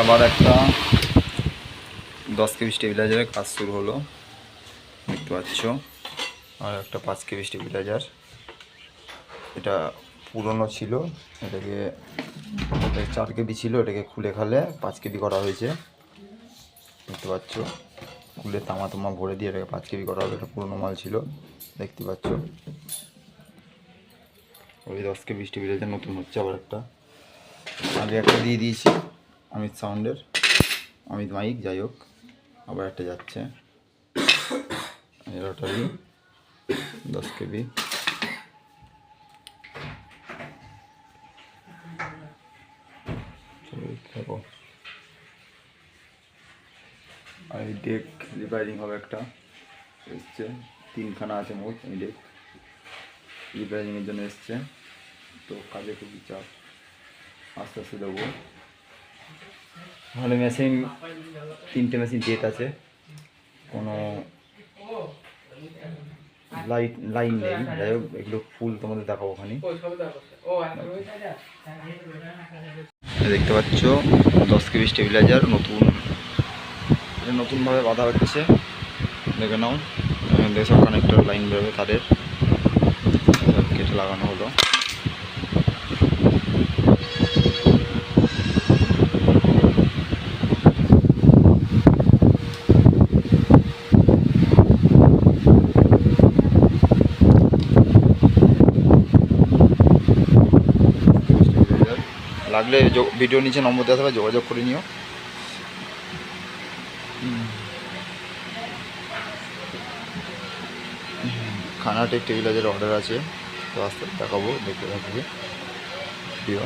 আবার একটা দশ কেবি স্টেবিলাইজারের কাজ শুরু হলো। দেখতে পাচ্ছ। আর একটা পাঁচ কেবি স্টেবিলাইজার। এটা পুরনো ছিল। এটাকে এটা চার কেবি ছিল। এটাকে খুলে খালে পাঁচ কেবি করা হয়েছে। দেখতে পাচ্ছ। খুলে তামা তামা ভরে দিয়ে এটাকে পাঁচ কেবি করা হবে। এটা পুরনো মাল ছিল। দেখতে পাচ্ছ। ওই দশ কেবি স্টেবিলাইজার নতুন হচ্ছে আবার একটা। আগে একটা দিয়ে দিয়েছি। অমিত সাউন্ডের। অমিত মাইক, যাই হোক, আবার একটা যাচ্ছে। রটারি দশ কেবি। আর এই ডেক রিপেয়ারিং হবে একটা। এসছে। তিনখানা আছে মোট এই ডেক রিপেয়ারিংয়ের জন্য এসছে। তো কাজে খুবই চাপ। আস্তে আস্তে দেবো। তাহলে মেশিন, তিনটে মেশিন ডেট আছে। কোনো লাইট, লাইন নেই। যাই হোক, এগুলো ফুল তোমাদের দেখাবো ওখানে দেখতে পাচ্ছ, দশ কেবি স্টেবিলাইজার, নতুন নতুনভাবে বাঁধা হচ্ছে। দেখে নাও, এখান সব কানেক্টর লাইন বেরোবে তাদের। কেটে লাগানো হলো। লাগলে ভিডিও নিচে নম্বর দেওয়া থাকবে যোগাযোগ করে নিও। খানাটে টেবিলাজের অর্ডার আছে। তো আস্তে দেখাবো, দেখতে থাকবে। ভিডিও